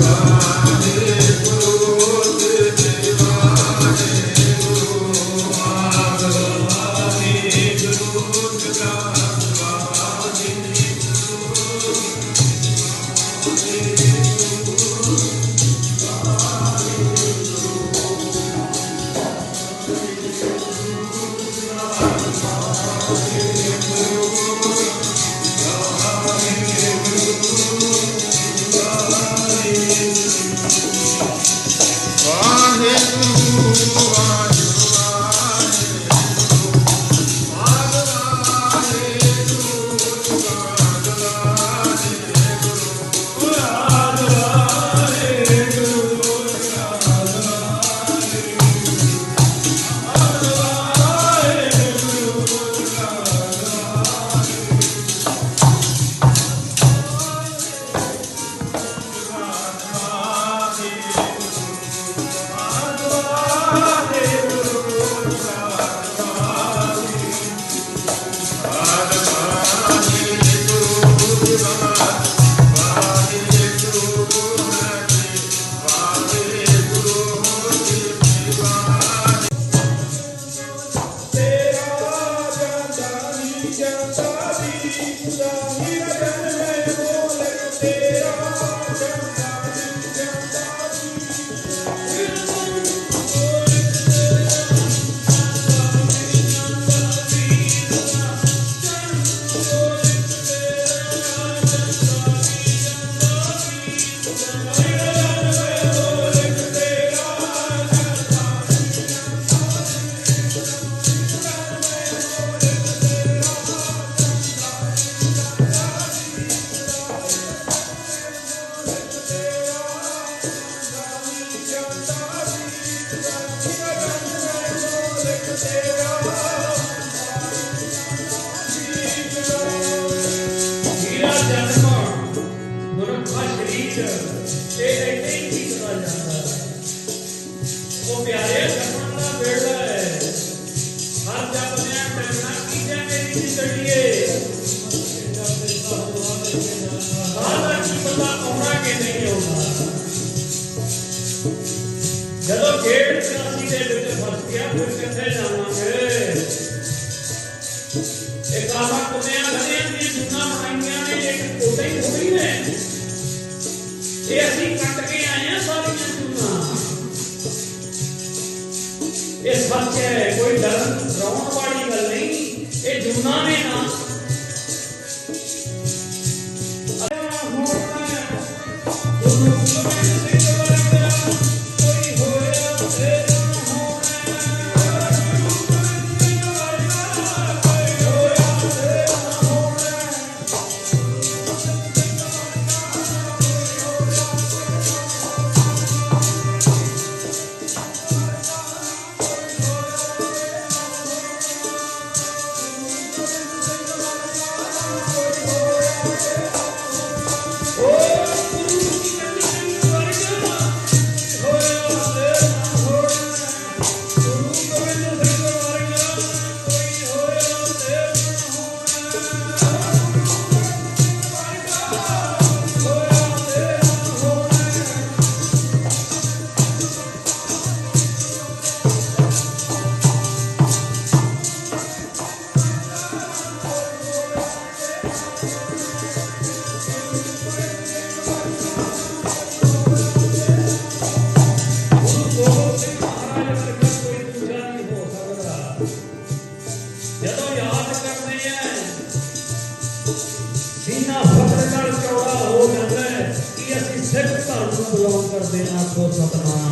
Hare ਸਰੀਰ ਇਹ ਇੱਥੇ ਹੀ ਠੀਕ ਜਾਂਦਾ ਉਹ ਪਿਆਰੇ ਜਪਣ ਦਾ ਵੇੜਾ ਹੈ ਹਰ ਜਪਨਿਆ ਕਰਨਾ ਕੀ ਜੇ ਮੇਰੀ ਜ਼ਿੰਦਗੀਏ ਸਾਡਾ ਕੀ ਪਤਾ ਆਉਣਾ ਕਿ ਨਹੀਂ ਆਉਣਾ ਜਦੋਂ ਖੇਡ ਚਰਾਸੀ ਦੇ ਵਿੱਚ ਫਸ ਗਿਆ, ਫਿਰ ਕਿੱਥੇ ਜਾਵਾਂਗੇ ਇਹ ਅਸੀਂ ਕੱਟ ਕੇ ਆਏ ਆ ਸਾਰੀਆਂ ਜੁਨਾ ਇਹ ਸੱਚ ਹੈ ਕੋਈ ਡਰਨ, ਡਰਾਉਣ ਵਾਲੀ ਗੱਲ ਨਹੀਂ। ਇਹ ਜੁਨਾ ਨੇ ਨਾ ਜਦੋਂ ਯਾਦ ਕਰਦੇ ਆ ਸੀਨਾ ਫਖਰ ਨਾਲ ਚੌੜਾ ਹੋ ਜਾਂਦਾ ਹੈ ਕਿ ਅਸੀਂ ਸਿੱਖ ਧਰਮ ਨੂੰ ਬਿਲੋਂਗ ਕਰਦੇ ਹਾਂ ਕੋ ਸਤਨਾਮ।